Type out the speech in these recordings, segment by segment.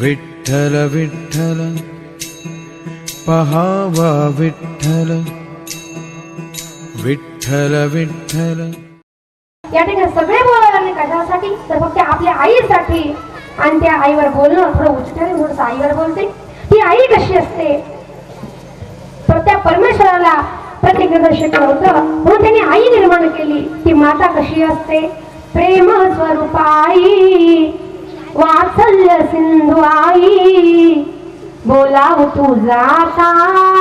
विठ्ठल विठ्ठल पहावा विठ्ठल विठ्ठल विठ्ठल. या ठिकाणी सगळे बोलायला लागले कशासाठी तर फक्त आपल्या आईसाठी आणि त्या आईवर बोलणं थोडं उच्चारे थोडस आईवर बोलते. ती आई कशी असते? तर त्या परमेश्वराला प्रतिज्ञा शक्य होतं म्हणून त्यांनी आई निर्माण केली. ती माता कशी असते? प्रेम स्वरूप आई. वात्सल्य सिंधू आई बोलाव तू जाता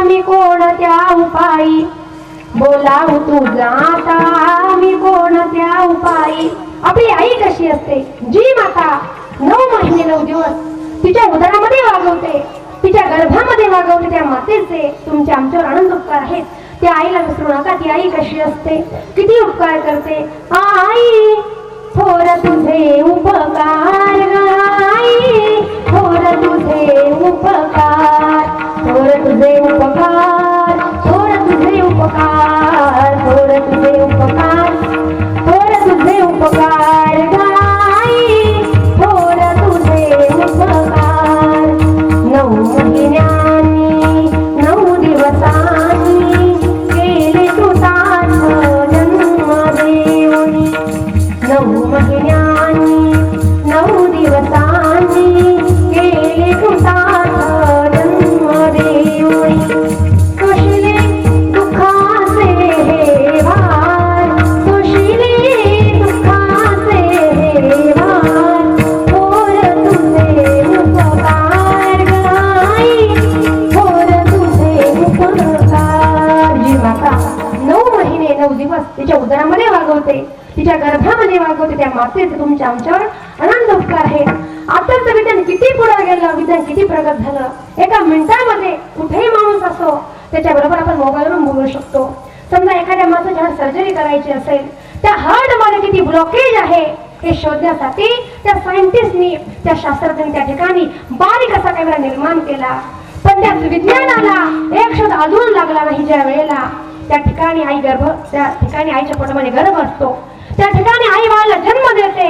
मी कोणत्या उपायी बोलाव तू जाता मी कोणत्या उपायी आपली आई कशी असते? जी माता नऊ महिने नऊ दिवस तिच्या उदरामध्ये वागवते तिच्या गर्भामध्ये वागवते त्या मातेचे तुमचे आमच्यावर आनंद उपकार आहेत. त्या आईला विसरू नका ती आई कशी असते? किती उपकार करते? आई थोर तुझे उपकार आई थोर तुझे उपकार थोर तुझे उपकार थोर तुझे उपकार शकतो. समजा एखाद्या माणसाची हार्ट सर्जरी करायची असेल त्या हार्टमध्ये किती ब्लॉकेज आहे हे शोधण्यासाठी त्या सायंटिस्टनी त्या शास्त्रज्ञांनी त्या ठिकाणी बारीक असा कॅमेरा निर्माण केला. पण त्या विज्ञानाला एक शोध अजून लागला नाही ज्या वेळेला. त्या ठिकाणी आई गर्भ त्या ठिकाणी आईच्या पोटामध्ये गर्भ असतो. त्या ठिकाणी आई बाळाला जन्म देते.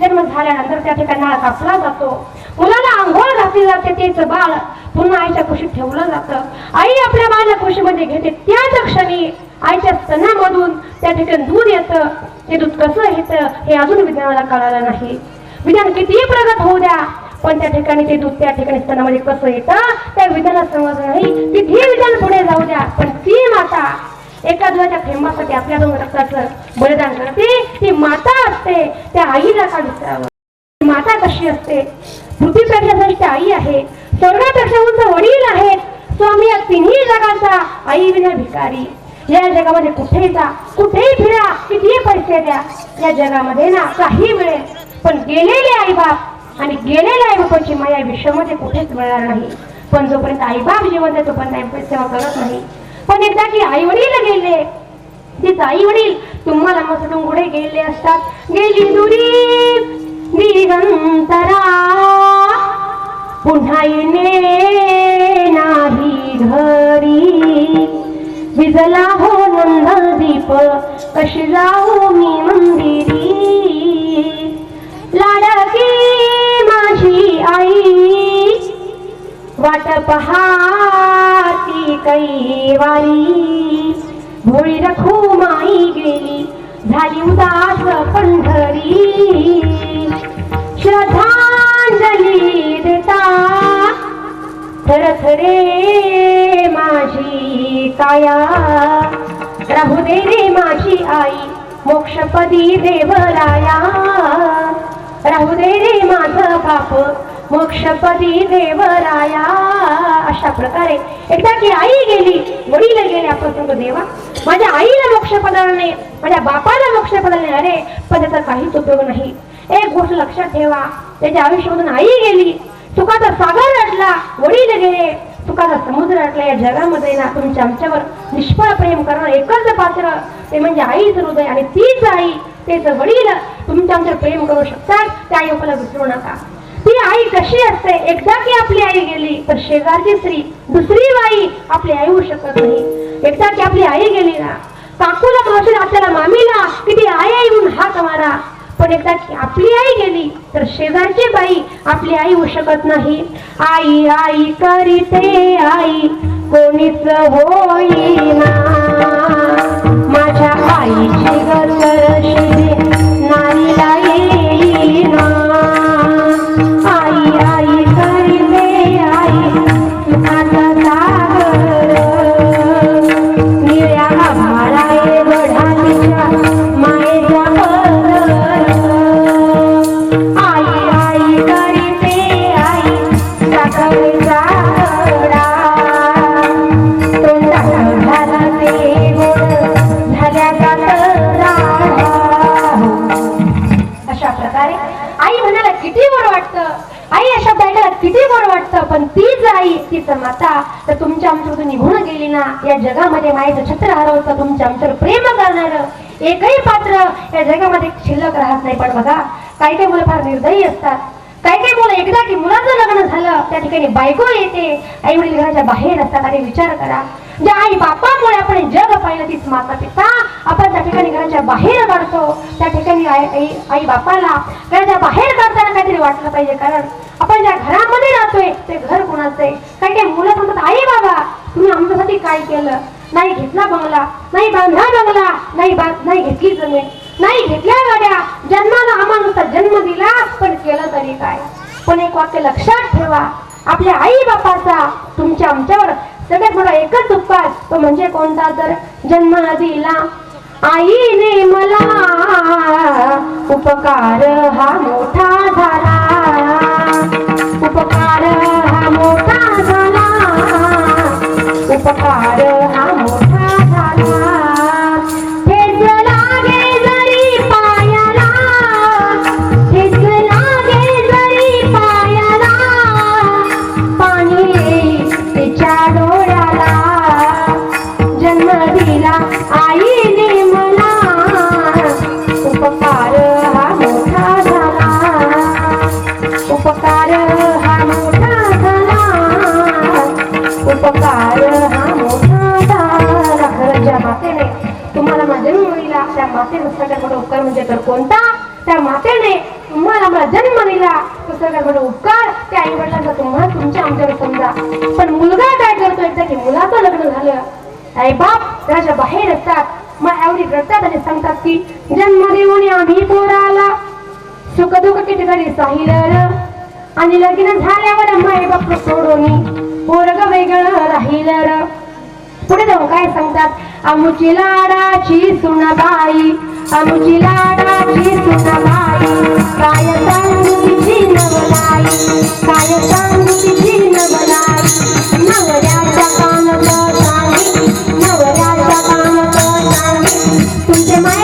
जन्म झाल्यानंतर त्या ठिकाणी नाळा कापला जातो. मुलाला आंघोळ घातली जाते तेच बाळ पुन्हा आईच्या कुशीत ठेवलं जातं. आई आपल्या बाळाला कुशीमध्ये घेते त्याच क्षणी आईच्या स्तनामधून त्या ठिकाणी दूध येतं. ते दूध कसं येतं हे अजून विज्ञानाला कळालं नाही. विज्ञान कितीही प्रगत होऊ द्या पण त्या ठिकाणी ते दूध त्या ठिकाणी स्तनामध्ये कसं येतं त्या विज्ञानाला समजलं नाही. कितीही विज्ञान पुढे जाऊ द्या पण ती माता एका दुधाच्या थेंबासाठी आपल्या दोन रक्ताचं बलिदान करते. ती माता असते त्या आईला का विसरावं? ती माता कशी असते? पृथ्वीपेक्षा श्रेष्ठ आई आहे. स्वर्गापेक्षा उंच वडील आहेत. स्वामी या तिन्ही जगाचा आई विना भिकारी. या जगामध्ये कुठेही जा कुठेही फिरा किती पैसे द्या या जगामध्ये ना काही मिळेल. पण गेलेले आई बाप आणि गेलेल्या आई बापाची माया विश्वामध्ये कुठेच मिळणार नाही. पण जोपर्यंत आई बाप जिवंत आहे तोपर्यंत आई सेवा करत नाही. पण एकदा की आई वडील गेले तीच आई वडील तुम्हाला मसडून गुढे पुढे गेले असतात. गेली दुरी दिगंतरा पुन्हा येणे नाही घरी विजला हो नंद दीप कशी जाऊ मी मंदिरी? लाडकी माझी आई वाट पहाती कैवारी. भोळी रखू माई गेली झाली उदास पंढरी. श्रद्धा देता थरथरे माझी काया. राहू दे रे माझी आई मोक्षपदी देवराया. राहू दे रे माझं बाप मोक्षपदी देवराया. अशा प्रकारे एकदा की आई गेली वडील गेले आपण सांगतो देवा माझ्या आईला मोक्षपदान नाही माझ्या बापाला मोक्ष पदाला अरे पण त्याचा काहीच उपयोग नाही. एक गोष्ट लक्षात ठेवा त्याच्या आयुष्यामधून आई गेली. सुखाचा सागर अटला वडील गेले. सुखाचा समुद्र अटला या जगामध्ये ना तुमच्या आमच्यावर निष्फळ प्रेम करणं एकच पात्र. ते म्हणजे आईच हृदय आणि तीच आई. तेच वडील तुमच्या आमच्यावर प्रेम करू शकतात. त्या आई आपल्याला विसरू नका. ती आई कशी असते? एकदा की आपली आई गेली तर शेजारची स्त्री दुसरी बाई आपली आई होऊ शकत नाही. एकदा की आपली आई गेली ना काकूला मावशीला आपल्याला मामीला किती आई आई म्हणून हाक मारा. पण की आपली आई गेली तर शेजारची बाई आपली आई होऊ शकत नाही. आई आई करीते आई कोणीच होईना. माझ्या आईची गरज आई अशा ऐकायला किती बरं वाटतं? पण तीच आई तिचं माता तर तुमच्या आमच्याकडून निघून गेली ना या जगामध्ये माईचं छत्र हरवतं तुमच्या आमच्यावर प्रेम करणार एकही पात्र या जगामध्ये शिल्लक राहत नाही. पण बघा काही काही मुलं फार निर्दयी असतात. काही काही मुलं एकदा की मुलाचं लग्न झालं त्या ठिकाणी बायको येते. आई वडील घराच्या बाहेर असतात. आणि विचार करा ज्या आई बापामुळे आपण जग पाहिलं तीच माता पिता. आपण त्या ठिकाणी घराच्या बाहेर काढतो. त्या ठिकाणी आई आई- बापाला घराच्या बाहेर काढताना काहीतरी वाटलं पाहिजे. कारण आपण ज्या घरामध्ये राहतोय ते घर कोणाचं आहे काही काही मुलं म्हणतात आई बाबा तुम्ही आमच्यासाठी काय केलं? नाही घेतला बंगला नाही बांधला बंगला नाही बा- नाही घेतली जमीन नाही घेतल्या गाड्या. जन्माला आम्हाला नुसता जन्म दिला पण केलं तरी काय? पण एक वाक्य लक्षात ठेवा. आपल्या आई बापाचा तुमच्या आमच्यावर सगळ्यात मोठा एकच उपकार तो म्हणजे कोणता तर जन्म दिला. आईने मला उपकार हा मोठा झाला. उपकार हा मोठा झाला. उपकार आई बाप घराच्या बाहेर असतात. मग एवढी रडतात आणि सांगतात की जन्म देऊन आम्ही पोराला. सुख दुःख किती घरी साहिल आणि लग्न झाल्यावर माय बाप सोडून पोरग वेगळं राहील. र पुढे जाऊन काय सांगतात? आमुची लाडाची सुनाबाई आमुची लाडाची सुनाबाई काय सांगू तिची नवलाई काय सांगू तिची नवलाई नवऱ्याच्या कानात सांगी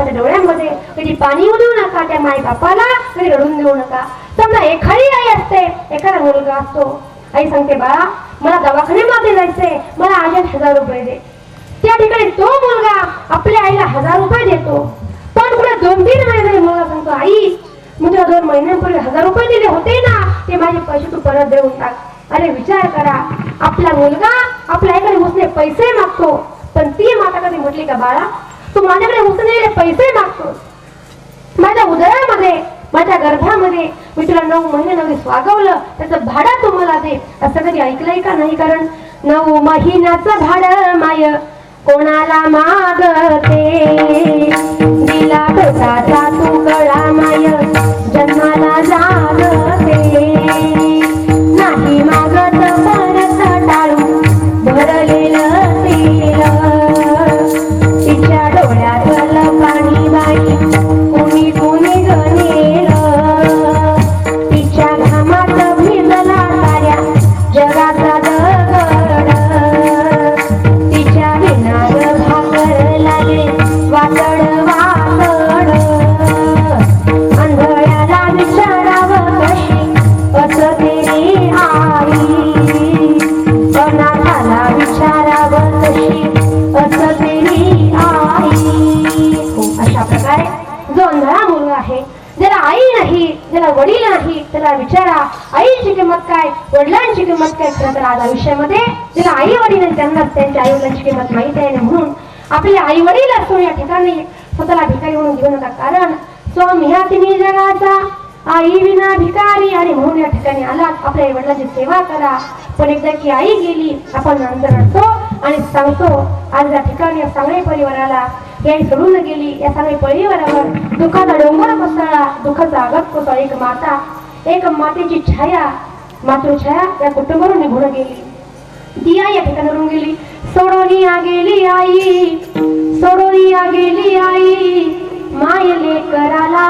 बापाच्या डोळ्यांमध्ये कधी पाणी उडवू नका त्या माई बापाला कधी रडून देऊ नका. समजा एखादी आई असते एखादा मुलगा असतो. आई सांगते बाळा मला दवाखान्यामध्ये जायचंय मला आज्यात हजार रुपये दे. त्या ठिकाणी तो मुलगा आपल्या आईला हजार रुपये देतो. पण पुढे दोन तीन महिने मुलगा सांगतो आई मी तुला दोन महिन्यांपूर्वी हजार रुपये दिले होते ना ते माझे पैसे तू परत देऊन टाक. अरे विचार करा आपला मुलगा आपल्या आईकडे उसने पैसे मागतो पण ती माता कधी म्हटली का बाळा तू माझ्याकडे उसने पैसे मागतो. माझ्या उदयामध्ये माझ्या गर्भामध्ये मी तुला नऊ महिने नवी स्वागवलं. त्याचं भाडं तुम्हाला दे. असं कधी ऐकलंय का नाही? कारण नऊ महिन्याचं भाडं माय कोणाला मागते? दिला पोटाचा तू कळा माय जन्मा म्हणून घेऊ नका कारण स्वामी ह्या तिन्ही जगाचा आई विना भिकारी आणि म्हणून या ठिकाणी आलात आपल्या आई वडिलांची सेवा करा. पण एकदा की आई गेली आपण नंतर रडतो आणि सांगतो आज या ठिकाणी या सांगळे परिवाराला ही आई सोडून गेली. या सांगळे परिवारावर दुःखाचा डोंगर कोसळला. दुःखाचा आगत कोसळला. एक माता एक मातेची छाया मातृछाया या कुटुंबावरून निघून गेली. ती आई या ठिकाणावरून गेली. सोडोनी गेली आई सोडोनी गेली आई. माय लेकराला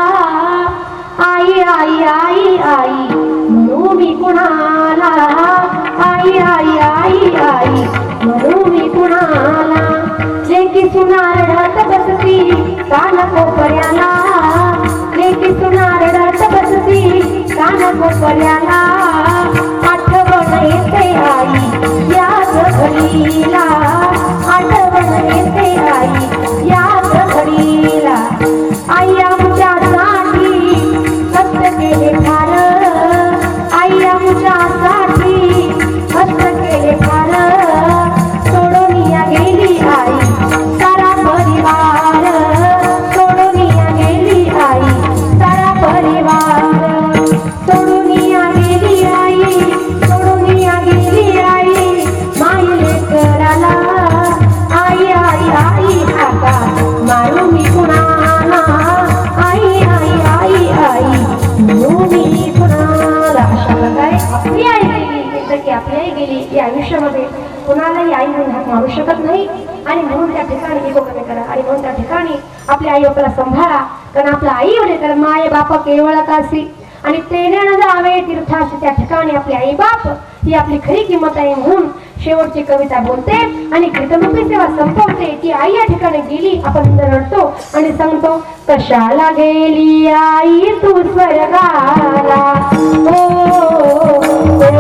आई आई आई आई म्हणू मी कुणाला. आई आई आई आई म्हणू मी कुणाला. लेकी सुनार रडत बसती कान कोपऱ्याला. लेकी सुनार रडत बसती कान कोपऱ्याला. आठवण येते आई या जगलीला मारू शकत नाही. आणि म्हणून त्या ठिकाणी इगो कमी करा. आणि म्हणून त्या ठिकाणी आपल्या आई बापाला सांभाळा. कारण आपला आई वडील तर माय बापा केवळ कासी आणि तेने न जावे तीर्थाशी त्या ठिकाणी आपली आई बाप ही आपली खरी किंमत आहे म्हणून शेवटची कविता बोलते. आणि कीर्तनरूपी सेवा संपवते. की आई या ठिकाणी गेली. आपण रडतो आणि सांगतो कशाला गेली आई तू स्वर्गाला? ओ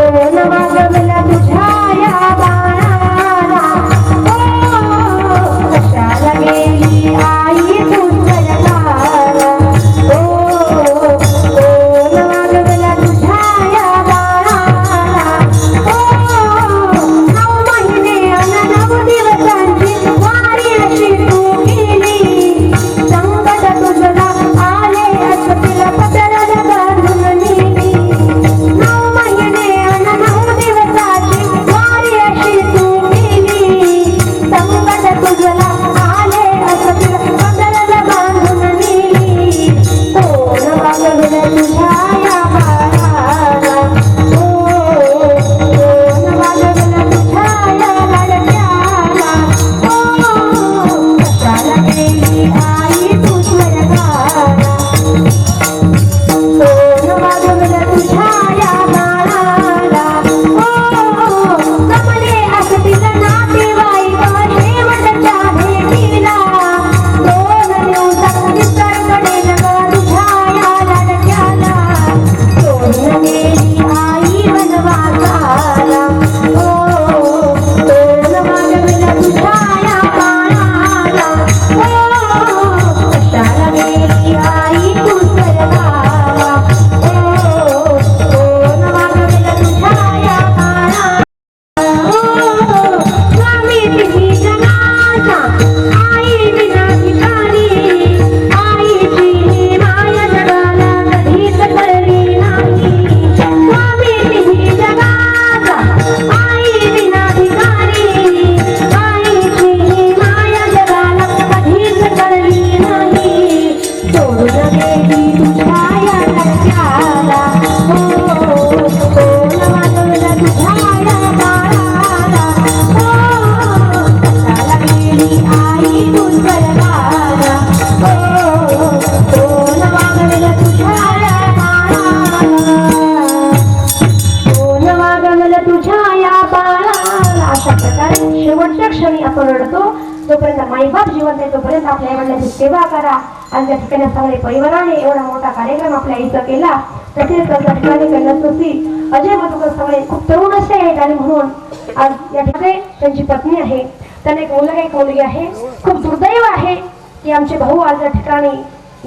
शेवटच्या क्षणी आपण रडतो. तोपर्यंत माईबाप जिवंत सेवा करा. आणि त्या ठिकाणी सगळे परिवाराने एवढा मोठा कार्यक्रम आपल्या आईचा केला तसेच त्या ठिकाणी कन्यासुती अजय मधुकर सगळे खूप असे आणि म्हणून आज या त्यांची पत्नी आहे. त्यांना एक मुलगा एक मुलगी आहे. खूप दुर्दैव आहे की आमचे भाऊ आज या ठिकाणी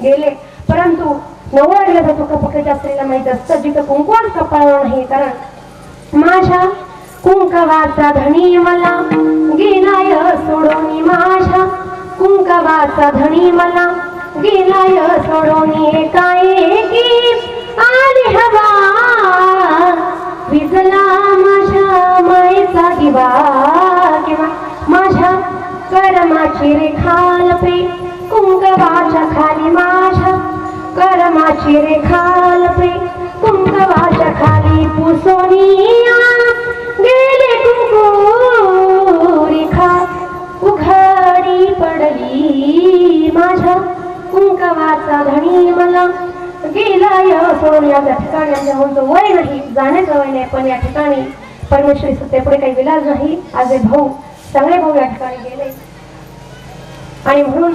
गेले. परंतु नवरा गेला जातो कपकेच्या स्त्रीला माहीत असतं जिथं कुंकवान कपाळावर नाही कारण माझ्या कुंकवाचा धनी मला गेलाय सोडून माझ्या कुंकवाचा धनी मला गेलाय सोडून एकाएकी आली हवा. विजला माझ्या मायेचा दिवा किंवा माझ्या करमाची रेखालपे कुंकवाच्या खाली माझ्या करमाची रेखालपे कुंकवाच्या खाली पुसोनिया. गेले कुंकू रेखा उघडी पडली माझ्या कुंकवाचा धणी मला गेलाय सोडून या ठिकाणी. आमच्या वय नाही जाण्याचं वय नाही पण या ठिकाणी परमेश्वरी सत्तेपुढे काही विलाज नाही. आज भाऊ सगळे भाऊ या ठिकाणी गेले. आणि म्हणून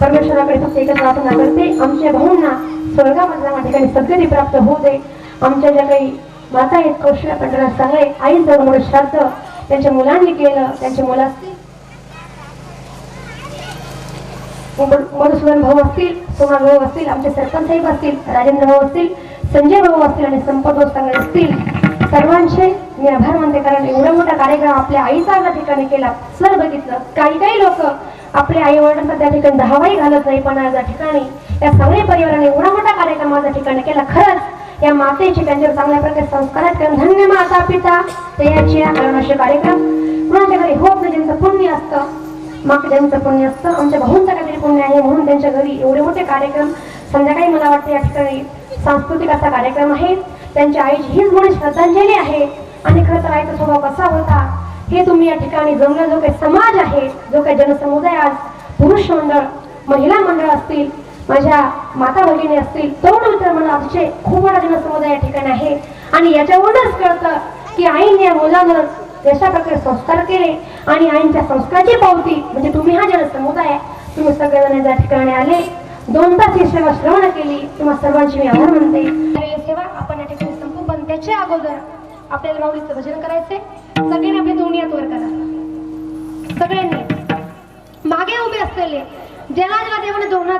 परमेश्वराकडे फक्त एकच प्रार्थना करते आमच्या भाऊंना स्वर्गामधला या ठिकाणी सद्गती प्राप्त होऊ दे. आमच्या ज्या काही माता आहेत कौशल्य पंढरा सगळे आईचं मोठं श्राद्ध त्यांच्या मुलांनी केलं त्यांचे मुला मधुसूदन भाऊ असतील सोमा भाऊ असतील आमचे सरपंच साहेब असतील राजेंद्र भाऊ असतील संजय भाऊ असतील आणि संपत भाऊ असतील सर्वांचे मी आभार मानते कारण एवढा मोठा कार्यक्रम आपल्या आईचा ठिकाणी केला सर बघितलं काही काही लोक आपले आई वडिलांचा त्या ठिकाणी दहावाही घालत नाही. पण आज या ठिकाणी या सगळ्या परिवाराने एवढा मोठा कार्यक्रम आज या ठिकाणी केला. खरंच या मातेचे त्यांच्यावर चांगल्या प्रकारे संस्कार आहेत. कारण धन्य माता पिता तयाची असे कार्यक्रम कुणाच्या घरी होत नाही ज्यांचं पुण्य असतं. मग ज्यांचं पुण्य असतं आमच्या भाऊंचं काहीतरी पुण्य आहे म्हणून त्यांच्या घरी एवढे मोठे कार्यक्रम संध्याकाळी मला वाटतं या ठिकाणी सांस्कृतिक असा कार्यक्रम आहे. त्यांच्या आईची हीच मोठी श्रद्धांजली आहे. आणि खरं तर आईचा स्वभाव कसा होता हे तुम्ही या ठिकाणी जमला जो काही समाज आहे जो काही जनसमुदाय आज पुरुष मंडळ महिला मंडळ असतील माझ्या माता भगिनी असतील तरुण मित्र मंडळ खूप मोठा जनसमुदाय या ठिकाणी आहे. आणि याच्यावरूनच कळतं की आईने या मुलांवर जशा प्रकारे संस्कार केले आणि आईंच्या संस्काराची पावती म्हणजे तुम्ही हा जनसमुदाय तुम्ही सगळेजण या ठिकाणी आले दोन तास ही सेवा श्रवण केली किंवा सर्वांची मी आभार म्हणते सेवा आपण या ठिकाणी संपू पण त्याच्या अगोदर आपल्याला माऊलीचं भजन करायचे सगळ्यांनी घेऊन दोन्ही हात सगळ्यांनी. मागे उभे असलेले. ज्याला ज्याला देवाने दोन